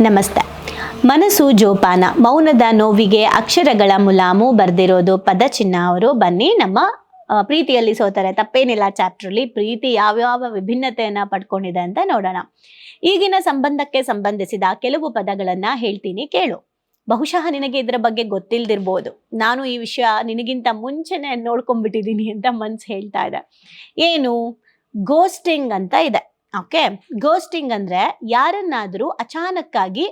ನಮಸ್ತೆ. ಮನಸ್ಸು ಜೋಪಾನ. ಮೌನದ ನೋವಿಗೆ ಅಕ್ಷರಗಳ ಮುಲಾಮು ಬರ್ದಿರೋದು ಪದಚಿನ್ನ ಅವರು. ಬನ್ನಿ ನಮ್ಮ ಪ್ರೀತಿಯಲ್ಲಿ ಸೋತಾರೆ ತಪ್ಪೇನಿಲ್ಲ ಚಾಪ್ಟ್ರಲ್ಲಿ ಪ್ರೀತಿ ಯಾವ್ಯಾವ ವಿಭಿನ್ನತೆಯನ್ನ ಪಡ್ಕೊಂಡಿದೆ ಅಂತ ನೋಡೋಣ. ಈಗಿನ ಸಂಬಂಧಕ್ಕೆ ಸಂಬಂಧಿಸಿದ ಕೆಲವು ಪದಗಳನ್ನ ಹೇಳ್ತೀನಿ ಕೇಳು. ಬಹುಶಃ ನಿನಗೆ ಇದರ ಬಗ್ಗೆ ಗೊತ್ತಿಲ್ದಿರ್ಬೋದು. ನಾನು ಈ ವಿಷಯ ನಿನಗಿಂತ ಮುಂಚೆನೆ ನೋಡ್ಕೊಂಡ್ಬಿಟ್ಟಿದ್ದೀನಿ ಅಂತ ಮನ್ಸು ಹೇಳ್ತಾ ಇದೆ. ಏನು? ಗೋಸ್ಟಿಂಗ್ ಅಂತ ಇದೆ. ಓಕೆ ಗೋಸ್ಟಿಂಗ್ ಅಂದ್ರೆ ಯಾರನ್ನಾದ್ರೂ ಅಚಾನಕ್ಕಾಗಿ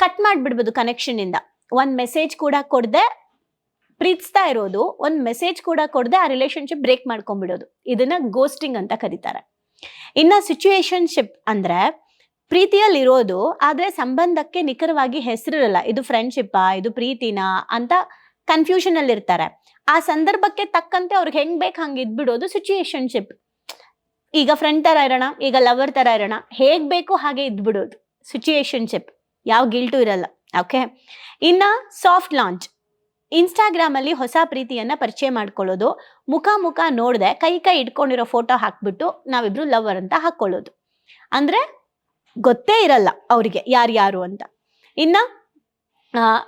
ಕಟ್ ಮಾಡ್ಬಿಡ್ಬೋದು ಕನೆಕ್ಷನ್ ಇಂದ. ಒಂದ್ ಮೆಸೇಜ್ ಕೂಡ ಕೊಡದೆ ಪ್ರೀತಿಸ್ತಾ ಇರೋದು, ಒಂದ್ ಮೆಸೇಜ್ ಕೂಡ ಕೊಡದೆ ಆ ರಿಲೇಶನ್ಶಿಪ್ ಬ್ರೇಕ್ ಮಾಡ್ಕೊಂಡ್ಬಿಡೋದು. ಇದನ್ನ ಗೋಸ್ಟಿಂಗ್ ಅಂತ ಕರೀತಾರೆ. ಇನ್ನ ಸಿಚುಯೇಷನ್ಶಿಪ್ ಅಂದ್ರೆ ಪ್ರೀತಿಯಲ್ಲಿ ಇರೋದು ಆದ್ರೆ ಸಂಬಂಧಕ್ಕೆ ನಿಖರವಾಗಿ ಹೆಸರಿರಲ್ಲ. ಇದು ಫ್ರೆಂಡ್ಶಿಪ್ಪಾ ಇದು ಪ್ರೀತಿನಾ ಅಂತ ಕನ್ಫ್ಯೂಷನ್ ಅಲ್ಲಿ ಇರ್ತಾರೆ ಆ ಸಂದರ್ಭಕ್ಕೆ ತಕ್ಕಂತೆ ಅವ್ರಿಗೆ ಹೆಂಗ್ ಬೇಕು ಹಂಗೆ ಇದ್ಬಿಡೋದು ಸಿಚುಯೇಷನ್ಶಿಪ್ ಈಗ ಫ್ರೆಂಡ್ ತರ ಇರೋಣ, ಈಗ ಲವರ್ ತರ ಇರೋಣ. ಹೇಗ್ ಬೇಕು ಹಾಗೆ ಇದ್ಬಿಡೋದು ಸಿಚುಯೇಷನ್ಶಿಪ್ ಯಾವ ಗಿಲ್ಟು ಇರಲ್ಲ. ಓಕೆ ಇನ್ನ ಸಾಫ್ಟ್ ಲಾಂಚ್ ಇನ್ಸ್ಟಾಗ್ರಾಮ್ ಅಲ್ಲಿ ಹೊಸ ಪ್ರೀತಿಯನ್ನ ಪರಿಚಯ ಮಾಡ್ಕೊಳ್ಳೋದು. ಮುಖ ಮುಖ ನೋಡದೆ, ಕೈ ಕೈ ಇಟ್ಕೊಂಡಿರೋ ಫೋಟೋ ಹಾಕ್ಬಿಟ್ಟು ನಾವಿಬ್ರು ಲವರ್ ಅಂತ ಹಾಕೊಳ್ಳೋದು. ಅಂದ್ರೆ ಗೊತ್ತೇ ಇರಲ್ಲ ಅವರಿಗೆ ಯಾರ್ಯಾರು ಅಂತ. ಇನ್ನ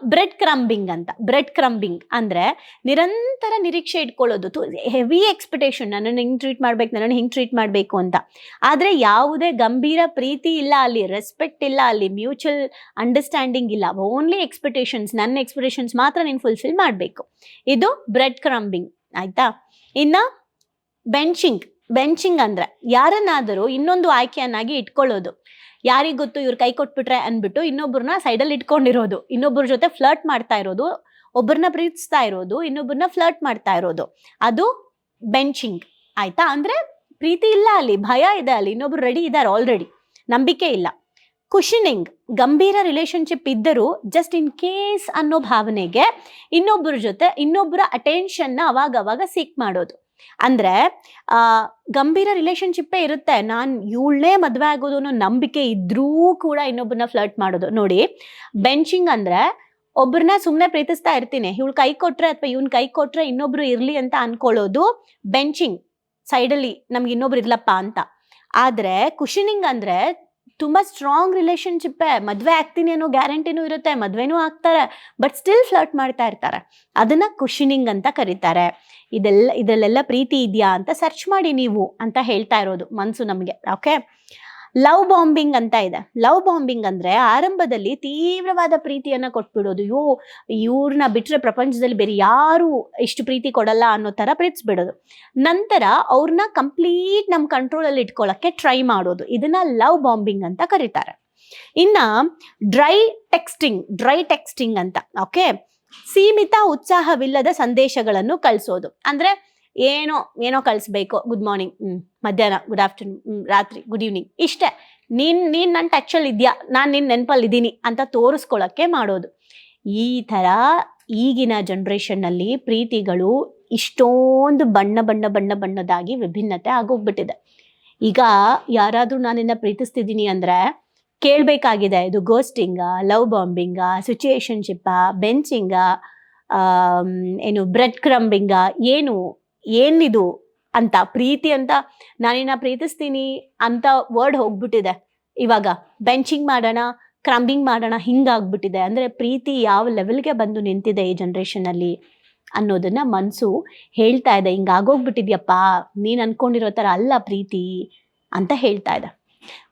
ಬ್ರೆಡ್ ಕ್ರಂಬಿಂಗ್ ಅಂತ. ಬ್ರೆಡ್ ಕ್ರಂಬಿಂಗ್ ಅಂದರೆ ನಿರಂತರ ನಿರೀಕ್ಷೆ ಇಟ್ಕೊಳ್ಳೋದು. ತು ಹೆವಿ ಎಕ್ಸ್ಪೆಕ್ಟೇಷನ್ ನನ್ನನ್ನು ಹಿಂಗೆ ಟ್ರೀಟ್ ಮಾಡ್ಬೇಕು? ನನ್ನನ್ನು ಹಿಂಗೆ ಟ್ರೀಟ್ ಮಾಡಬೇಕು ಅಂತ. ಆದರೆ ಯಾವುದೇ ಗಂಭೀರ ಪ್ರೀತಿ ಇಲ್ಲ ಅಲ್ಲಿ ರೆಸ್ಪೆಕ್ಟ್ ಇಲ್ಲ ಅಲ್ಲಿ ಮ್ಯೂಚುವಲ್ ಅಂಡರ್ಸ್ಟ್ಯಾಂಡಿಂಗ್ ಇಲ್ಲ. ಓನ್ಲಿ ಎಕ್ಸ್ಪೆಕ್ಟೇಷನ್ಸ್ ನನ್ನ ಎಕ್ಸ್ಪೆಕ್ಟೇಷನ್ಸ್ ಮಾತ್ರ ನೀನು ಫುಲ್ಫಿಲ್ ಮಾಡಬೇಕು. ಇದು ಬ್ರೆಡ್ ಕ್ರಂಬಿಂಗ್ ಆಯಿತಾ? ಇನ್ನು ಬೆಂಚಿಂಗ್ ಬೆಂಚಿಂಗ್ ಅಂದರೆ ಯಾರನ್ನಾದರೂ ಇನ್ನೊಂದು ಆಯ್ಕೆಯನ್ನಾಗಿ ಇಟ್ಕೊಳ್ಳೋದು. ಯಾರಿಗ್ ಗೊತ್ತು ಇವ್ರು ಕೈ ಕೊಟ್ಬಿಟ್ರೆ ಅಂದ್ಬಿಟ್ಟು ಇನ್ನೊಬ್ಬರನ್ನ ಸೈಡಲ್ಲಿ ಇಟ್ಕೊಂಡಿರೋದು. ಇನ್ನೊಬ್ಬರ ಜೊತೆ ಫ್ಲರ್ಟ್ ಮಾಡ್ತಾ ಇರೋದು ಒಬ್ಬರನ್ನ ಪ್ರೀತಿಸ್ತಾ ಇರೋದು ಇನ್ನೊಬ್ಬರನ್ನ ಫ್ಲರ್ಟ್ ಮಾಡ್ತಾ ಇರೋದು. ಅದು ಬೆಂಚಿಂಗ್ ಆಯ್ತಾ? ಅಂದ್ರೆ ಪ್ರೀತಿ ಇಲ್ಲ ಅಲ್ಲಿ, ಭಯ ಇದೆ ಅಲ್ಲಿ, ಇನ್ನೊಬ್ರು ರೆಡಿ ಇದ್ದಾರೆ ಆಲ್ರೆಡಿ ನಂಬಿಕೆ ಇಲ್ಲ. ಕುಶನಿಂಗ್ ಗಂಭೀರ ರಿಲೇಶನ್ಶಿಪ್ ಇದ್ದರೂ ಜಸ್ಟ್ ಇನ್ ಕೇಸ್ ಅನ್ನೋ ಭಾವನೆಗೆ ಇನ್ನೊಬ್ಬರ ಜೊತೆ ಇನ್ನೊಬ್ಬರ ಅಟೆನ್ಷನ್ನ ಅವಾಗ ಅವಾಗ ಸೀಕ್ ಮಾಡೋದು. ಅಂದ್ರೆ ಗಂಭೀರ ರಿಲೇಶನ್ಶಿಪ್ಪೇ ಇರುತ್ತೆ. ನಾನು ಇವಳನ್ನೇ ಮದುವೆ ಆಗೋದು ಅನ್ನೋ ನಂಬಿಕೆ ಇದ್ದರೂ ಕೂಡ ಇನ್ನೊಬ್ಬರನ್ನ ಫ್ಲರ್ಟ್ ಮಾಡೋದು. ನೋಡಿ ಬೆಂಚಿಂಗ್ ಅಂದ್ರೆ ಒಬ್ಬರನ್ನ ಸುಮ್ಮನೆ ಪ್ರೀತಿಸ್ತಾ ಇರ್ತೀನಿ. ಇವಳು ಕೈ ಕೊಟ್ರೆ ಅಥವಾ ಇವನ್ ಕೈ ಕೊಟ್ರೆ ಇನ್ನೊಬ್ರು ಇರ್ಲಿ ಅಂತ ಅನ್ಕೊಳ್ಳೋದು ಬೆಂಚಿಂಗ್ ಸೈಡಲ್ಲಿ ನಮ್ಗೆ ಇನ್ನೊಬ್ರು ಇರ್ಲಪ್ಪ ಅಂತ. ಆದರೆ ಕುಷನಿಂಗ್ ಅಂದ್ರೆ ತುಂಬಾ ಸ್ಟ್ರಾಂಗ್ ರಿಲೇಶನ್ಶಿಪ್ಪೇ ಮದುವೆ ಆಗ್ತೀನಿ ಅನ್ನೋ ಗ್ಯಾರಂಟಿನೂ ಇರುತ್ತೆ, ಮದುವೆನೂ ಆಗ್ತಾರೆ ಬಟ್ ಸ್ಟಿಲ್ ಫ್ಲರ್ಟ್ ಮಾಡ್ತಾ ಇರ್ತಾರೆ. ಅದನ್ನು ಕುಶನಿಂಗ್ ಅಂತ ಕರೀತಾರೆ. ಇದೆಲ್ಲ, ಇದರಲ್ಲೆಲ್ಲ ಪ್ರೀತಿ ಇದೆಯಾ ಅಂತ ಸರ್ಚ್ ಮಾಡಿ ನೀವು ಅಂತ ಹೇಳ್ತಾ ಇರೋದು ಮನಸ್ಸು ನಮಗೆ ಓಕೆ ಲವ್ ಬಾಂಬಿಂಗ್ ಅಂತ ಇದೆ. ಲವ್ ಬಾಂಬಿಂಗ್ ಅಂದ್ರೆ ಆರಂಭದಲ್ಲಿ ತೀವ್ರವಾದ ಪ್ರೀತಿಯನ್ನ ಕೊಟ್ಬಿಡೋದು. ಯೋ ಇವ್ರನ್ನ ಬಿಟ್ರೆ ಪ್ರಪಂಚದಲ್ಲಿ ಬೇರೆ ಯಾರು ಇಷ್ಟು ಪ್ರೀತಿ ಕೊಡಲ್ಲ ಅನ್ನೋ ತರ ಪ್ರೀತಿಸ್ಬಿಡೋದು. ನಂತರ ಅವ್ರನ್ನ ಕಂಪ್ಲೀಟ್ ನಮ್ಮ ಕಂಟ್ರೋಲಲ್ಲಿ ಇಟ್ಕೊಳ್ಳೋಕ್ಕೆ ಟ್ರೈ ಮಾಡೋದು. ಇದನ್ನ ಲವ್ ಬಾಂಬಿಂಗ್ ಅಂತ ಕರೀತಾರೆ. ಇನ್ನ ಡ್ರೈ ಟೆಕ್ಸ್ಟಿಂಗ್ ಡ್ರೈ ಟೆಕ್ಸ್ಟಿಂಗ್ ಅಂತ ಓಕೆ ಸೀಮಿತ ಉತ್ಸಾಹವಿಲ್ಲದ ಸಂದೇಶಗಳನ್ನು ಕಳಿಸೋದು. ಅಂದ್ರೆ ಏನೋ ಏನೋ ಕಳಿಸ್ಬೇಕು. ಗುಡ್ ಮಾರ್ನಿಂಗ್ ಹ್ಮ್, ಮಧ್ಯಾಹ್ನ ಗುಡ್ ಆಫ್ಟರ್ನೂನ್ ಹ್ಮ್, ರಾತ್ರಿ ಗುಡ್ ಈವ್ನಿಂಗ್ ಇಷ್ಟೇ. ನೀನ್ ನೀನ್ ನನ್ನ ಟಚಲ್ಲಿ ಇದೆಯಾ? ನಾನು ನಿನ್ನ ನೆನಪಲ್ಲಿ ಇದ್ದೀನಿ ಅಂತ ತೋರಿಸ್ಕೊಳ್ಳೋಕ್ಕೆ ಮಾಡೋದು. ಈ ಥರ ಈಗಿನ ಜನ್ರೇಷನ್ನಲ್ಲಿ ಪ್ರೀತಿಗಳು ಇಷ್ಟೊಂದು ಬಣ್ಣ ಬಣ್ಣ ಬಣ್ಣ, ಬಣ್ಣದಾಗಿ ವಿಭಿನ್ನತೆ ಆಗೋಗ್ಬಿಟ್ಟಿದೆ. ಈಗ ಯಾರಾದ್ರೂ ನಾನಿನ್ನ ಪ್ರೀತಿಸ್ತಿದ್ದೀನಿ ಅಂದ್ರೆ ಕೇಳಬೇಕಾಗಿದೆ. ಇದು ಗೋಸ್ಟಿಂಗ ಲವ್ ಬಾಂಬಿಂಗಾ ಸಿಚುಯೇಷನ್ಶಿಪ್ಪಾ ಬೆಂಚಿಂಗ ಏನು ಬ್ರೆಡ್ ಕ್ರಂಬಿಂಗಾ ಏನು ಏನಿದು ಅಂತ, ಪ್ರೀತಿ ಅಂತ, ನಾನಿನ್ನ ಪ್ರೀತಿಸ್ತೀನಿ ಅಂತ ವರ್ಡ್ ಹೋಗ್ಬಿಟ್ಟಿದೆ. ಇವಾಗ ಬೆಂಚಿಂಗ್ ಮಾಡೋಣ ಕ್ರಂಬಿಂಗ್ ಮಾಡೋಣ ಹಿಂಗಾಗ್ಬಿಟ್ಟಿದೆ. ಅಂದ್ರೆ ಪ್ರೀತಿ ಯಾವ ಲೆವೆಲ್ಗೆ ಬಂದು ನಿಂತಿದೆ ಈ ಜನ್ರೇಷನಲ್ಲಿ ಅನ್ನೋದನ್ನ ಮನಸ್ಸು ಹೇಳ್ತಾ ಇದೆ. ಹಿಂಗಾಗೋಗ್ಬಿಟ್ಟಿದ್ಯಪ್ಪ ನೀನ್ ಅನ್ಕೊಂಡಿರೋ ಥರ ಅಲ್ಲ ಪ್ರೀತಿ ಅಂತ ಹೇಳ್ತಾ ಇದೆ.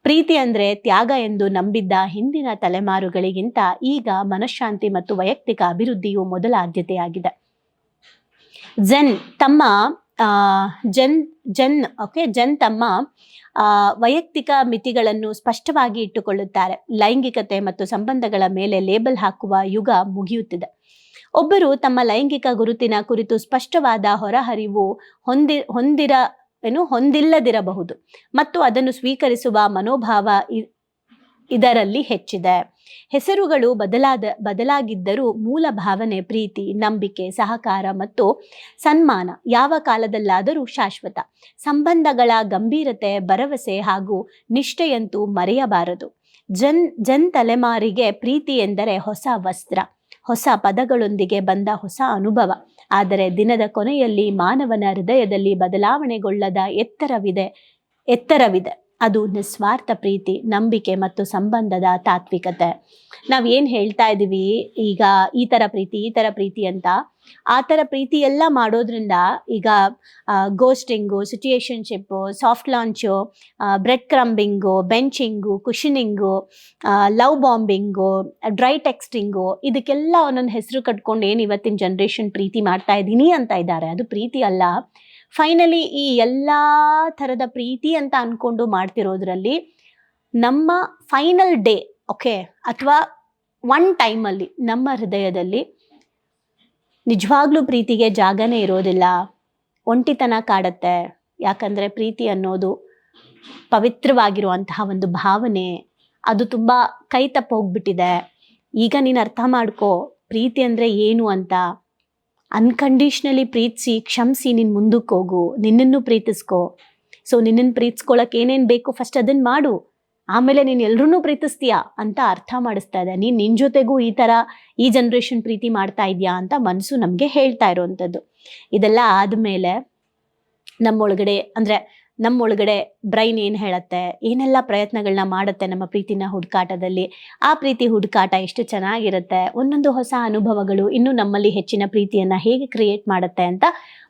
ಪ್ರೀತಿ ಅಂದ್ರೆ ತ್ಯಾಗ ಎಂದು ನಂಬಿದ್ದ ಹಿಂದಿನ ತಲೆಮಾರುಗಳಿಗಿಂತ ಈಗ ಮನಃಶಾಂತಿ ಮತ್ತು ವೈಯಕ್ತಿಕ ಅಭಿವೃದ್ಧಿಯು ಮೊದಲ ಆದ್ಯತೆಯಾಗಿದೆ. ಜೆನ್ ತಮ್ಮ ಜನ್ ಜನ್ ಓಕೆ ಜನ್ ತಮ್ಮ ವೈಯಕ್ತಿಕ ಮಿತಿಗಳನ್ನು ಸ್ಪಷ್ಟವಾಗಿ ಇಟ್ಟುಕೊಳ್ಳುತ್ತಾರೆ. ಲೈಂಗಿಕತೆ ಮತ್ತು ಸಂಬಂಧಗಳ ಮೇಲೆ ಲೇಬಲ್ ಹಾಕುವ ಯುಗ ಮುಗಿಯುತ್ತಿದೆ. ಒಬ್ಬರು ತಮ್ಮ ಲೈಂಗಿಕ ಗುರುತಿನ ಕುರಿತು ಸ್ಪಷ್ಟವಾದ ಹೊರಹರಿವು ಹೊಂದಿ, ಹೊಂದಿರ, ಏನು, ಹೊಂದಿಲ್ಲದಿರಬಹುದು. ಮತ್ತು ಅದನ್ನು ಸ್ವೀಕರಿಸುವ ಮನೋಭಾವ ಇದರಲ್ಲಿ ಹೆಚ್ಚಿದೆ. ಹೆಸರುಗಳು ಬದಲಾದ, ಬದಲಾಗಿದ್ದರೂ ಮೂಲ ಭಾವನೆ, ಪ್ರೀತಿ, ನಂಬಿಕೆ, ಸಹಕಾರ ಮತ್ತು ಸನ್ಮಾನ ಯಾವ ಕಾಲದಲ್ಲಾದರೂ ಶಾಶ್ವತ. ಸಂಬಂಧಗಳ ಗಂಭೀರತೆ, ಭರವಸೆ ಹಾಗೂ ನಿಷ್ಠೆಯಂತೂ ಮರೆಯಬಾರದು. ಜನ್ ಜನ್ ತಲೆಮಾರಿಗೆ ಪ್ರೀತಿ ಎಂದರೆ ಹೊಸ ವಸ್ತ್ರ, ಹೊಸ ಪದಗಳೊಂದಿಗೆ ಬಂದ ಹೊಸ ಅನುಭವ. ಆದರೆ ದಿನದ ಕೊನೆಯಲ್ಲಿ ಮಾನವನ ಹೃದಯದಲ್ಲಿ ಬದಲಾವಣೆಗೊಳ್ಳದ ಎತ್ತರವಿದೆ ಎತ್ತರವಿದೆ. ಅದು ನಿಸ್ವಾರ್ಥ ಪ್ರೀತಿ, ನಂಬಿಕೆ ಮತ್ತು ಸಂಬಂಧದ ತಾತ್ವಿಕತೆ. ನಾವು ಏನು ಹೇಳ್ತಾ ಇದ್ದೀವಿ ಈಗ ಈ ಥರ ಪ್ರೀತಿ, ಈ ತರ ಪ್ರೀತಿ ಅಂತ, ಆ ಥರ ಪ್ರೀತಿ ಎಲ್ಲ ಮಾಡೋದ್ರಿಂದ ಈಗ ghosting situationship soft launch breadcrumbing benching cushioning love bombing dry texting ಇದಕ್ಕೆಲ್ಲ ಒಂದೊಂದು ಹೆಸರು ಕಟ್ಕೊಂಡು ಏನು ಇವತ್ತಿನ ಜನ್ರೇಷನ್ ಪ್ರೀತಿ ಮಾಡ್ತಾ ಇದ್ದೀನಿ ಅಂತ ಇದ್ದಾರೆ. ಅದು ಪ್ರೀತಿ ಅಲ್ಲ ಫೈನಲಿ ಈ ಎಲ್ಲ ಥರದ ಪ್ರೀತಿ ಅಂತ ಅಂದ್ಕೊಂಡು ಮಾಡ್ತಿರೋದ್ರಲ್ಲಿ ನಮ್ಮ ಫೈನಲ್ ಡೇ ಓಕೆ ಅಥವಾ ಒನ್ ಟೈಮಲ್ಲಿ ನಮ್ಮ ಹೃದಯದಲ್ಲಿ ನಿಜವಾಗ್ಲೂ ಪ್ರೀತಿಗೆ ಜಾಗನೇ ಇರೋದಿಲ್ಲ. ಒಂಟಿತನ ಕಾಡತ್ತೆ. ಯಾಕಂದರೆ ಪ್ರೀತಿ ಅನ್ನೋದು ಪವಿತ್ರವಾಗಿರುವಂತಹ ಒಂದು ಭಾವನೆ. ಅದು ತುಂಬ ಕೈ ತಪ್ಪ ಹೋಗ್ಬಿಟ್ಟಿದೆ ಈಗ ನೀನು ಅರ್ಥ ಮಾಡ್ಕೋ, ಪ್ರೀತಿ ಅಂದರೆ ಏನು ಅಂತ? ಅನ್ಕಂಡೀಷ್ನಲಿ ಪ್ರೀತಿಸಿ, ಕ್ಷಮಿಸಿ, ನೀನು ಮುಂದಕ್ಕೆ ಹೋಗು, ನಿನ್ನನ್ನು ಪ್ರೀತಿಸ್ಕೋ. ಸೊ ನಿನ್ನನ್ನು ಪ್ರೀತಿಸ್ಕೊಳಕ್ಕೆ ಏನೇನು ಬೇಕು ಫಸ್ಟ್ ಅದನ್ನು ಮಾಡು. ಆಮೇಲೆ ನೀನು ಎಲ್ಲರೂ ಪ್ರೀತಿಸ್ತೀಯಾ ಅಂತ ಅರ್ಥ ಮಾಡಿಸ್ತಾ ಇದೆ ನೀನು ನಿನ್ನ ಜೊತೆಗೂ ಈ ಥರ ಈ ಜನ್ರೇಷನ್ ಪ್ರೀತಿ ಮಾಡ್ತಾ ಇದೆಯಾ ಅಂತ ಮನಸ್ಸು ನಮಗೆ ಹೇಳ್ತಾ ಇರೋವಂಥದ್ದು ಇದೆಲ್ಲ ಆದಮೇಲೆ ನಮ್ಮೊಳಗಡೆ ಅಂದರೆ ನಮ್ಮೊಳಗಡೆ ಬ್ರೈನ್ ಏನು ಹೇಳುತ್ತೆ, ಏನೆಲ್ಲ ಪ್ರಯತ್ನಗಳನ್ನ ಮಾಡುತ್ತೆ ನಮ್ಮ ಪ್ರೀತಿನ ಹುಡುಕಾಟದಲ್ಲಿ, ಆ ಪ್ರೀತಿ ಹುಡುಕಾಟ ಎಷ್ಟು ಚೆನ್ನಾಗಿರುತ್ತೆ, ಒಂದೊಂದು ಹೊಸ ಅನುಭವಗಳು ಇನ್ನೂ ನಮ್ಮಲ್ಲಿ ಹೆಚ್ಚಿನ ಪ್ರೀತಿಯನ್ನು ಹೇಗೆ ಕ್ರಿಯೇಟ್ ಮಾಡುತ್ತೆ ಅಂತ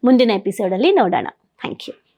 ಮುಂದಿನ ಎಪಿಸೋಡಲ್ಲಿ ನೋಡೋಣ. Thank you